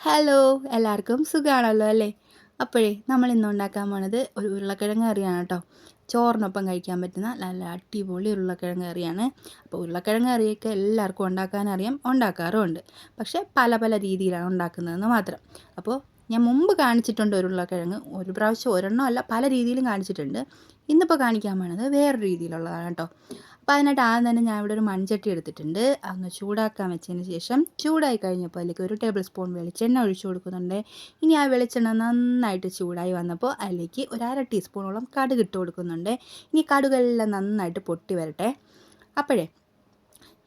Hello എല്ലാവർക്കും സുഖമാണല്ലോ അല്ലേ? അപ്പോഴേ നമ്മൾ ഇന്ന് ഉണ്ടാക്കാൻ പോണത് ഒരു ഉരുളക്കിഴങ്ങ് കറിയാണ് കേട്ടോ. ചോറിനൊപ്പം കഴിക്കാൻ പറ്റുന്ന നല്ല അടിപൊളി ഉരുളക്കിഴങ്ങ് കറിയാണ്. അപ്പോൾ ഉരുളക്കിഴങ്ങ് കറിയൊക്കെ എല്ലാവർക്കും ഉണ്ടാക്കാൻ അറിയാം ഉണ്ടാക്കാറുമുണ്ട്. പക്ഷേ പല പല രീതിയിലാണ് ഉണ്ടാക്കുന്നതെന്ന് മാത്രം. അപ്പോൾ ഞാൻ മുമ്പ് കാണിച്ചിട്ടുണ്ട് ഒരു ഉരുളക്കിഴങ്ങ്. ഒരു പ്രാവശ്യം ഒരെണ്ണം അല്ല പല രീതിയിലും കാണിച്ചിട്ടുണ്ട്. ഇന്നിപ്പോൾ കാണിക്കാൻ പോണത് വേറെ രീതിയിലുള്ളതാണ് കേട്ടോ. അപ്പോൾ അതിനായിട്ട് ആദ്യം തന്നെ ഞാൻ ഇവിടെ ഒരു മൺചട്ടി എടുത്തിട്ടുണ്ട്. അതൊന്ന് ചൂടാക്കാൻ വെച്ചതിന് ശേഷം ചൂടായി കഴിഞ്ഞപ്പോൾ അതിലേക്ക് ഒരു ടേബിൾ സ്പൂൺ വെളിച്ചെണ്ണ ഒഴിച്ചു കൊടുക്കുന്നുണ്ട്. ഇനി ആ വെളിച്ചെണ്ണ നന്നായിട്ട് ചൂടായി വന്നപ്പോൾ അതിലേക്ക് ഒരു അര ടീസ്പൂണോളം കടുക് ഇട്ട് കൊടുക്കുന്നുണ്ട്. ഇനി കടുകെല്ലാം നന്നായിട്ട് പൊട്ടി വരട്ടെ. അപ്പോഴേ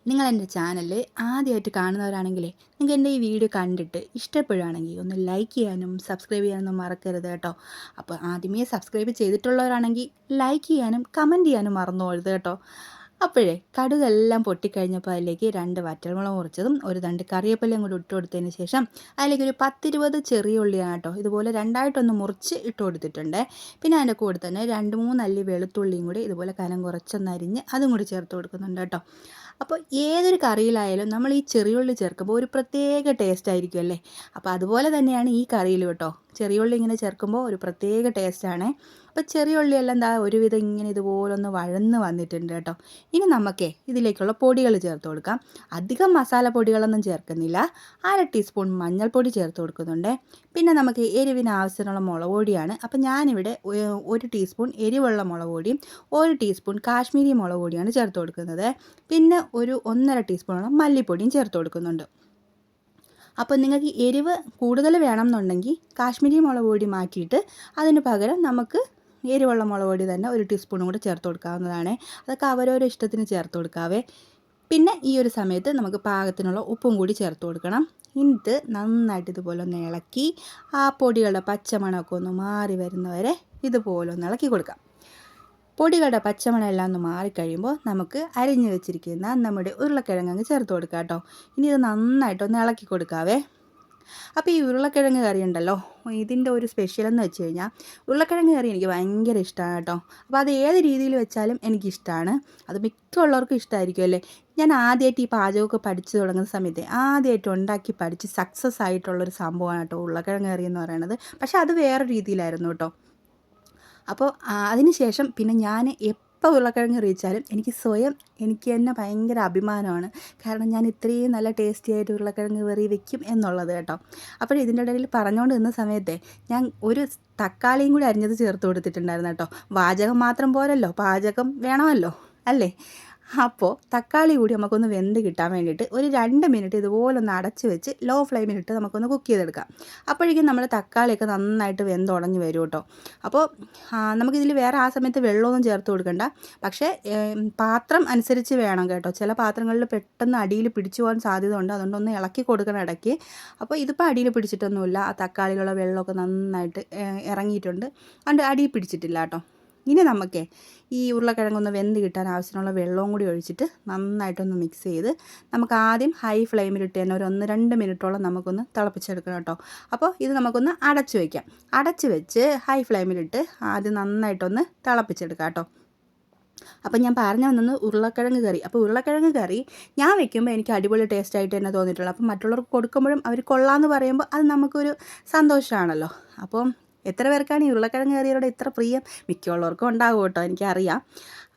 നിങ്ങൾ എന്റെ ചാനൽ ആദ്യമായിട്ട് കാണുന്നവരാണെങ്കിലേ നിങ്ങൾക്ക് എന്റെ ഈ വീഡിയോ കണ്ടിട്ട് ഇഷ്ടപ്പെടുകയാണെങ്കിൽ ഒന്ന് ലൈക്ക് ചെയ്യാനും സബ്സ്ക്രൈബ് ചെയ്യാനൊന്നും മറക്കരുത് കേട്ടോ. അപ്പോൾ ആദ്യമേ സബ്സ്ക്രൈബ് ചെയ്തിട്ടുള്ളവരാണെങ്കിൽ ലൈക്ക് ചെയ്യാനും കമന്റ് ചെയ്യാനും മറന്നു കേട്ടോ. അപ്പോഴേ കടുകെല്ലാം പൊട്ടിക്കഴിഞ്ഞപ്പോൾ അതിലേക്ക് രണ്ട് വറ്റൽമുളക് മുറിച്ചതും ഒരു തണ്ട് കറിവേപ്പിലയും കൂടി ഇട്ട് കൊടുത്തതിന് ശേഷം അതിലേക്ക് ഒരു പത്തിരുപത് ചെറിയ ഉള്ളിയാണ് കേട്ടോ. ഇതുപോലെ രണ്ടായിട്ടൊന്ന് മുറിച്ച് ഇട്ട് കൊടുത്തിട്ടുണ്ട്. പിന്നെ അതിന്റെ കൂടെ തന്നെ രണ്ട് മൂന്ന് അല്ലി വെളുത്തുള്ളിയും കൂടി ഇതുപോലെ കനം കുറച്ചൊന്ന് അരിഞ്ഞ് അതും കൂടി ചേർത്ത് കൊടുക്കുന്നുണ്ട് കേട്ടോ. അപ്പോൾ ഏതൊരു കറിയിലായാലും നമ്മൾ ഈ ചെറിയുള്ളി ചേർക്കുമ്പോൾ ഒരു പ്രത്യേക ടേസ്റ്റ് ആയിരിക്കും അല്ലേ? അപ്പോൾ അതുപോലെ തന്നെയാണ് ഈ കറിയിൽ കേട്ടോ. ചെറിയുള്ളി ഇങ്ങനെ ചേർക്കുമ്പോൾ ഒരു പ്രത്യേക ടേസ്റ്റാണ് അപ്പോൾ ചെറിയ ഉള്ളിയെല്ലാം എന്താ ഒരുവിധം ഇങ്ങനെ ഇതുപോലെ ഒന്ന് വഴന്ന് വന്നിട്ടുണ്ട് കേട്ടോ. ഇനി നമുക്കേ ഇതിലേക്കുള്ള പൊടികൾ ചേർത്ത് കൊടുക്കാം. അധികം മസാല പൊടികളൊന്നും ചേർക്കുന്നില്ല. അര ടീസ്പൂൺ മഞ്ഞൾപ്പൊടി ചേർത്ത് കൊടുക്കുന്നുണ്ട്. പിന്നെ നമുക്ക് എരിവിന് ആവശ്യമുള്ള മുളക് പൊടിയാണ്. അപ്പോൾ ഞാനിവിടെ ഒരു ടീസ്പൂൺ എരിവുള്ള മുളക് പൊടിയും ഒരു ടീസ്പൂൺ കാശ്മീരി മുളക് പൊടിയാണ് ചേർത്ത് കൊടുക്കുന്നത്. പിന്നെ ഒരു ഒന്നര ടീസ്പൂണോളം മല്ലിപ്പൊടിയും ചേർത്ത് കൊടുക്കുന്നുണ്ട്. അപ്പോൾ നിങ്ങൾക്ക് എരിവ് കൂടുതൽ വേണം എന്നുണ്ടെങ്കിൽ കാശ്മീരി മുളക് പൊടി മാറ്റിയിട്ട് അതിന് പകരം നമുക്ക് എരിവുള്ള മുളക് പൊടി തന്നെ ഒരു ടീസ്പൂണും കൂടെ ചേർത്ത് കൊടുക്കാവുന്നതാണ്. അതൊക്കെ അവരോരോ ഇഷ്ടത്തിന് ചേർത്ത് കൊടുക്കാവേ. പിന്നെ ഈ ഒരു സമയത്ത് നമുക്ക് പാകത്തിനുള്ള ഉപ്പും കൂടി ചേർത്ത് കൊടുക്കണം. എന്നിട്ട് നന്നായിട്ട് ഇതുപോലെ ഒന്ന് ഇളക്കി ആ പൊടികളുടെ പച്ചമണമൊക്കെ ഒന്ന് മാറി വരുന്നവരെ ഇതുപോലെ ഒന്ന് ഇളക്കി കൊടുക്കാം. പൊടികളുടെ പച്ചമണമെല്ലാം ഒന്ന് മാറിക്കഴിയുമ്പോൾ നമുക്ക് അരിഞ്ഞു വെച്ചിരിക്കുന്ന നമ്മുടെ ഉരുളക്കിഴങ്ങ് അങ്ങ് ചേർത്ത് കൊടുക്കാം കേട്ടോ. ഇനി ഇത് നന്നായിട്ടൊന്ന് ഇളക്കി കൊടുക്കാവേ. അപ്പോൾ ഈ ഉരുളക്കിഴങ്ങ് കറി ഉണ്ടല്ലോ ഇതിന്റെ ഒരു സ്പെഷ്യൽ എന്ന് വെച്ച് കഴിഞ്ഞാൽ ഉരുളക്കിഴങ്ങ് കറി എനിക്ക് ഭയങ്കര ഇഷ്ടമാണ് കേട്ടോ. അപ്പോൾ അത് ഏത് രീതിയിൽ വെച്ചാലും എനിക്കിഷ്ടമാണ് അത് മിക്കുള്ളവർക്കും ഇഷ്ടമായിരിക്കും അല്ലേ? ഞാൻ ആദ്യമായിട്ട് ഈ പാചകമൊക്കെ പഠിച്ചു തുടങ്ങുന്ന സമയത്ത് ആദ്യമായിട്ട് ഉണ്ടാക്കി പഠിച്ച് സക്സസ് ആയിട്ടുള്ളൊരു സംഭവമാണ് കേട്ടോ ഉരുളക്കിഴങ്ങ് കറി എന്ന് പറയുന്നത്. പക്ഷേ അത് വേറെ രീതിയിലായിരുന്നു കേട്ടോ. അപ്പോൾ അതിനുശേഷം പിന്നെ ഞാൻ എപ്പോൾ ഉരുളക്കിഴങ്ങ് റീച്ചാലും എനിക്ക് സ്വയം എനിക്ക് തന്നെ ഭയങ്കര അഭിമാനമാണ്. കാരണം ഞാൻ ഇത്രയും നല്ല ടേസ്റ്റി ആയിട്ട് ഉരുളക്കിഴങ്ങ് വെറി വെക്കും എന്നുള്ളത് കേട്ടോ. അപ്പോൾ ഇതിന്റെ ഇടയിൽ പറഞ്ഞുകൊണ്ട് നിന്ന സമയത്തെ ഞാൻ ഒരു തക്കാളിയും കൂടി അരിഞ്ഞത് ചേർത്ത് കൊടുത്തിട്ടുണ്ടായിരുന്നു കേട്ടോ. വാചകം മാത്രം പോരല്ലോ. പാചകം വേണമല്ലോ. അല്ലേ? അപ്പോൾ തക്കാളി കൂടി നമുക്കൊന്ന് വെന്ത് കിട്ടാൻ വേണ്ടിയിട്ട് ഒരു രണ്ട് മിനിറ്റ് ഇതുപോലെ ഒന്ന് അടച്ച് വെച്ച് ലോ ഫ്ലെയിമിലിട്ട് നമുക്കൊന്ന് കുക്ക് ചെയ്തെടുക്കാം. അപ്പോഴേക്കും നമ്മൾ തക്കാളിയൊക്കെ നന്നായിട്ട് വെന്ത് വെന്തുടഞ്ഞ് വരും കേട്ടോ അപ്പോൾ നമുക്കിതിൽ വേറെ ആ സമയത്ത് വെള്ളമൊന്നും ചേർത്ത് കൊടുക്കണ്ട. പക്ഷേ പാത്രം അനുസരിച്ച് വേണം കേട്ടോ. ചില പാത്രങ്ങളിൽ പെട്ടെന്ന് അടിയിൽ പിടിച്ചു പോകാൻ സാധ്യത ഉണ്ട് അതുകൊണ്ട് ഒന്ന് ഇളക്കി കൊടുക്കണം ഇടയ്ക്ക്. അപ്പോൾ ഇതിപ്പോൾ അടിയിൽ പിടിച്ചിട്ടൊന്നുമില്ല. ആ തക്കാളിയിലുള്ള വെള്ളമൊക്കെ നന്നായിട്ട് ഇറങ്ങിയിട്ടുണ്ട്. അതുകൊണ്ട് അടിയിൽ പിടിച്ചിട്ടില്ല കേട്ടോ ഇനി നമുക്ക് ഈ ഉരുളക്കിഴങ്ങൊന്ന് വെന്ത് കിട്ടാൻ ആവശ്യമുള്ള വെള്ളവും കൂടി ഒഴിച്ചിട്ട് നന്നായിട്ടൊന്ന് മിക്സ് ചെയ്ത് നമുക്ക് ആദ്യം ഹൈ ഫ്ലെയിമിലിട്ട് തന്നെ ഒരു ഒന്ന് രണ്ട് മിനിറ്റോളം നമുക്കൊന്ന് തിളപ്പിച്ചെടുക്കണം കേട്ടോ. അപ്പോൾ ഇത് നമുക്കൊന്ന് അടച്ചു വയ്ക്കാം അടച്ചു വെച്ച് ഹൈ ഫ്ലെയിമിലിട്ട് ആദ്യം നന്നായിട്ടൊന്ന് തിളപ്പിച്ചെടുക്കാം കേട്ടോ. അപ്പം ഞാൻ പറഞ്ഞു വന്നത് ഉരുളക്കിഴങ്ങ് കറി. അപ്പോൾ ഉരുളക്കിഴങ്ങ് കറി ഞാൻ വെക്കുമ്പോൾ എനിക്ക് അടിപൊളി ടേസ്റ്റ് ആയിട്ട് തന്നെ തോന്നിയിട്ടുള്ളൂ. അപ്പം മറ്റുള്ളവർക്ക് കൊടുക്കുമ്പോഴും അവർ കൊള്ളാമെന്ന് പറയുമ്പോൾ അത് നമുക്കൊരു സന്തോഷമാണല്ലോ അപ്പം എത്ര പേർക്കാണ് ഈ ഉരുളക്കിഴങ്ങ് കറിയോട് ഇത്ര പ്രിയം? മിക്കുള്ളവർക്കും ഉണ്ടാകും കേട്ടോ എനിക്കറിയാം.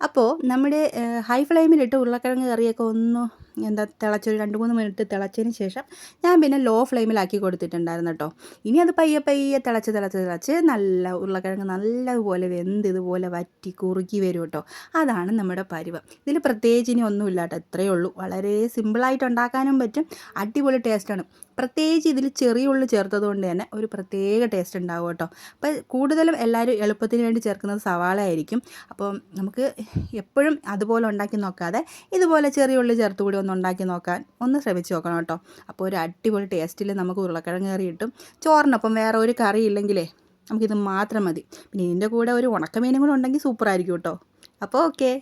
അപ്പോൾ നമ്മുടെ ഹൈ ഫ്ലെയിമിലിട്ട് ഉരുളക്കിഴങ്ങ് കറിയൊക്കെ ഒന്ന് എന്താ തിളച്ചൊരു രണ്ട് മൂന്ന് മിനിറ്റ് തിളച്ചതിന് ശേഷം ഞാൻ പിന്നെ ലോ ഫ്ലെയിമിലാക്കി കൊടുത്തിട്ടുണ്ടായിരുന്നു കേട്ടോ ഇനി അത് പയ്യെ പയ്യെ തിളച്ച് തിളച്ച് തിളച്ച് നല്ല ഉരുളക്കിഴങ്ങ് നല്ലതുപോലെ വെന്ത് ഇതുപോലെ വറ്റി കുറുക്കി വരും കേട്ടോ അതാണ് നമ്മുടെ പരുവം. ഇതിൽ പ്രത്യേകിച്ച് ഇനി ഒന്നുമില്ല കേട്ടോ ഇത്രയേ ഉള്ളൂ. വളരെ സിമ്പിളായിട്ട് ഉണ്ടാക്കാനും പറ്റും. അടിപൊളി ടേസ്റ്റാണ് പ്രത്യേകിച്ച് ഇതിൽ ചെറിയ ഉള്ളി ചേർത്തത് കൊണ്ട് തന്നെ ഒരു പ്രത്യേക ടേസ്റ്റ് ഉണ്ടാവും കേട്ടോ അപ്പോൾ കൂടുതലും എല്ലാവരും എളുപ്പത്തിന് വേണ്ടി ചേർക്കുന്നത് സവാള ആയിരിക്കും. അപ്പോൾ നമുക്ക് എപ്പോഴും അതുപോലെ ഉണ്ടാക്കി നോക്കാതെ ഇതുപോലെ ചെറിയ ഉള്ളി ചേർത്ത് കൂടി ഒന്ന് ഉണ്ടാക്കി നോക്കാൻ ഒന്ന് ശ്രമിച്ച് നോക്കണം കേട്ടോ. അപ്പോൾ ഒരു അടിപൊളി ടേസ്റ്റിൽ നമുക്ക് ഉരുളക്കിഴങ്ങ് കറി കിട്ടും. ചോറിനൊപ്പം വേറെ ഒരു കറി ഇല്ലെങ്കിലേ നമുക്കിത് മാത്രം മതി. പിന്നെ ഇതിന്റെ കൂടെ ഒരു ഉണക്കമീനും കൂടെ ഉണ്ടെങ്കിൽ സൂപ്പറായിരിക്കും കേട്ടോ. അപ്പോൾ ഓക്കെ